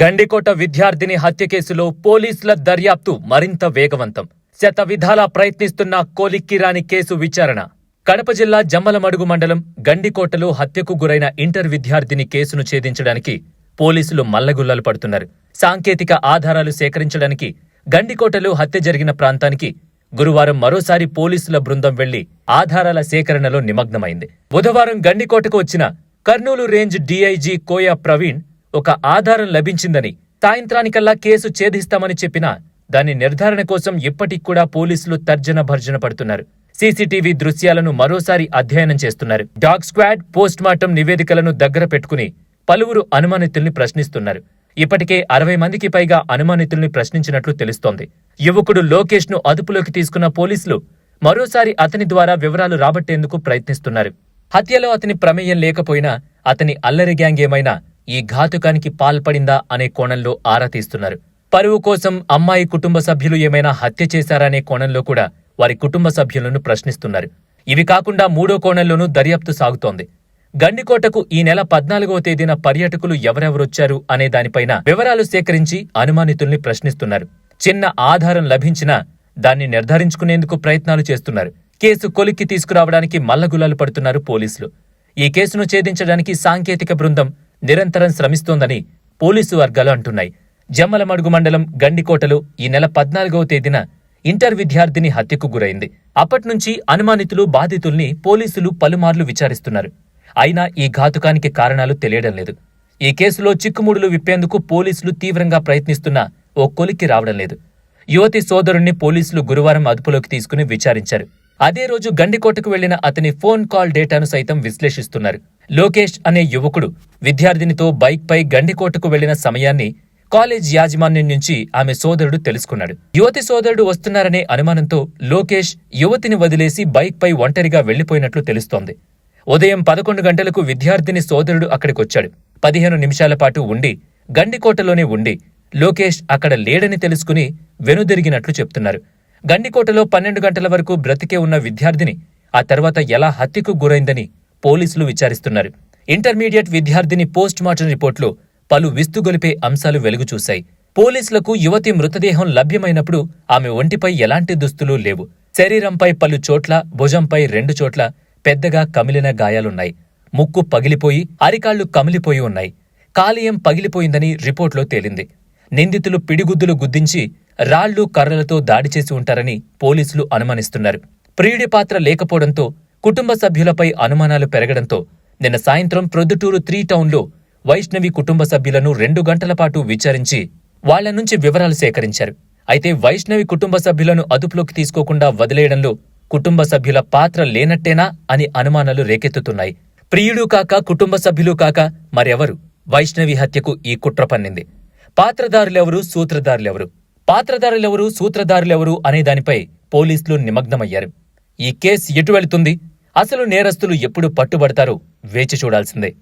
గండికోట విద్యార్థిని హత్య కేసులో పోలీసుల దర్యాప్తు మరింత వేగవంతం. శత విధాలా ప్రయత్నిస్తున్న కోలిక్కిరాని కేసు విచారణ. కడప జిల్లా జమ్మలమడుగు మండలం గండికోటలో హత్యకు గురైన ఇంటర్ విద్యార్థిని కేసును ఛేదించడానికి పోలీసులు మల్లగుల్లలు పడుతున్నారు. సాంకేతిక ఆధారాలు సేకరించడానికి గండికోటలో హత్య జరిగిన ప్రాంతానికి గురువారం మరోసారి పోలీసుల బృందం వెళ్ళి ఆధారాల సేకరణలో నిమగ్నమైంది. బుధవారం గండికోటకు వచ్చిన కర్నూలు రేంజ్ డీఐజీ కోయా ప్రవీణ్ ఒక ఆధారం లభించిందని సాయంత్రానికల్లా కేసు ఛేదిస్తామని చెప్పినా దాని నిర్ధారణ కోసం ఇప్పటికూడా పోలీసులు తర్జన భర్జన పడుతున్నారు. సీసీటీవీ దృశ్యాలను మరోసారి అధ్యయనం చేస్తున్నారు. డాగ్ స్క్వాడ్ పోస్ట్మార్టం నివేదికలను దగ్గర పెట్టుకుని పలువురు అనుమానితుల్ని ప్రశ్నిస్తున్నారు. ఇప్పటికే అరవై మందికి పైగా అనుమానితుల్ని ప్రశ్నించినట్లు తెలుస్తోంది. యువకుడు లోకేష్ను అదుపులోకి తీసుకున్న పోలీసులు మరోసారి అతని ద్వారా వివరాలు రాబట్టేందుకు ప్రయత్నిస్తున్నారు. హత్యలో అతని ప్రమేయం లేకపోయినా అతని అల్లరి గ్యాంగ్ ఏమైనా ఈ ఘాతుకానికి పాల్పడిందా అనే కోణంలో ఆరా తీస్తున్నారు. పరువు కోసం అమ్మాయి కుటుంబ సభ్యులు ఏమైనా హత్య చేశారనే కోణంలో కూడా వారి కుటుంబ సభ్యులను ప్రశ్నిస్తున్నారు. ఇవి కాకుండా మూడో కోణంలోనూ దర్యాప్తు సాగుతోంది. గండికోటకు ఈ నెల పద్నాలుగవ తేదీన పర్యాటకులు ఎవరెవరొచ్చారు అనే దానిపైన వివరాలు సేకరించి అనుమానితుల్ని ప్రశ్నిస్తున్నారు. చిన్న ఆధారం లభించినా దాన్ని నిర్ధారించుకునేందుకు ప్రయత్నాలు చేస్తున్నారు. కేసు కొలిక్కి తీసుకురావడానికి మల్లగులాలు పడుతున్నారు పోలీసులు. ఈ కేసును ఛేదించడానికి సాంకేతిక బృందం నిరంతరం శ్రమిస్తోందని పోలీసు వర్గాలు అంటున్నాయి. జమ్మలమడుగు మండలం గండికోటలో ఈ నెల పద్నాలుగవ తేదీన ఇంటర్ విద్యార్థిని హత్యకు గురైంది. అప్పట్నుంచి అనుమానితులు బాధితుల్ని పోలీసులు పలుమార్లు విచారిస్తున్నారు. అయినా ఈ ఘాతుకానికి కారణాలు తెలియడం లేదు. ఈ కేసులో చిక్కుముడులు విప్పేందుకు పోలీసులు తీవ్రంగా ప్రయత్నిస్తున్నా ఓ కొలిక్కి రావడం లేదు. యువతి సోదరుణ్ణి పోలీసులు గురువారం అదుపులోకి తీసుకుని విచారించారు. అదే రోజు గండికోటకు వెళ్ళిన అతని ఫోన్ కాల్ డేటాను సైతం విశ్లేషిస్తున్నారు. లోకేష్ అనే యువకుడు విద్యార్థినితో బైక్పై గండికోటకు వెళ్ళిన సమయాన్ని కాలేజ్ యాజమాన్యం నుంచి ఆమె సోదరుడు తెలుసుకున్నాడు. యువతి సోదరుడు వస్తున్నారనే అనుమానంతో లోకేష్ యువతిని వదిలేసి బైక్పై ఒంటరిగా వెళ్ళిపోయినట్లు తెలుస్తోంది. ఉదయం పదకొండు గంటలకు విద్యార్థిని సోదరుడు అక్కడికొచ్చాడు. పదిహేను నిమిషాల పాటు ఉండి గండికోటలోనే ఉండి లోకేష్ అక్కడ లేడని తెలుసుకుని వెనుదిరిగినట్లు చెప్తున్నారు. గండికోటలో పన్నెండు గంటల వరకు బ్రతికే ఉన్న విద్యార్థిని ఆ తర్వాత ఎలా హత్యకు గురైందని పోలీసులు విచారిస్తున్నారు. ఇంటర్మీడియట్ విద్యార్థిని పోస్ట్ మార్టం రిపోర్టులో పలు విస్తుగొలిపే అంశాలు వెలుగుచూశాయి. పోలీసులకు యువతి మృతదేహం లభ్యమైనప్పుడు ఆమె ఒంటిపై ఎలాంటి దుస్తులు లేవు. శరీరంపై పలు చోట్ల భుజంపై రెండు చోట్ల పెద్దగా కమిలిన గాయాలున్నాయి. ముక్కు పగిలిపోయి అరికాళ్ళు కమిలిపోయి ఉన్నాయి. కాలేయం పగిలిపోయిందని రిపోర్టులో తేలింది. నిందితులు పిడిగుద్దులు గుద్దించి రాళ్ళు కర్రలతో దాడి చేసి ఉంటారని పోలీసులు అనుమానిస్తున్నారు. ప్రియుడి పాత్ర లేకపోవడంతో కుటుంబ సభ్యులపై అనుమానాలు పెరగడంతో నిన్న సాయంత్రం ప్రొద్దుటూరు త్రీ టౌన్లో వైష్ణవి కుటుంబ సభ్యులను రెండు గంటల పాటు విచారించి వాళ్ళ నుంచి వివరాలు సేకరించారు. అయితే వైష్ణవి కుటుంబ సభ్యులను అదుపులోకి తీసుకోకుండా వదిలేయడంలో కుటుంబ సభ్యుల పాత్ర లేనట్టేనా అని అనుమానాలు రేకెత్తుతున్నాయి. ప్రియుడు కాక కుటుంబ సభ్యులు కాక మరెవరు? వైష్ణవి హత్యకు ఈ కుట్ర పన్నింది. పాత్రదారులెవరు? సూత్రధారులెవరు? పాత్రధారులెవరు సూత్రధారులెవరు అనే దానిపై పోలీసులు నిమగ్నమయ్యారు. ఈ కేసు ఎటు వెళుతుంది? అసలు నేరస్తులు ఎప్పుడు పట్టుబడతారో వేచి చూడాల్సిందే.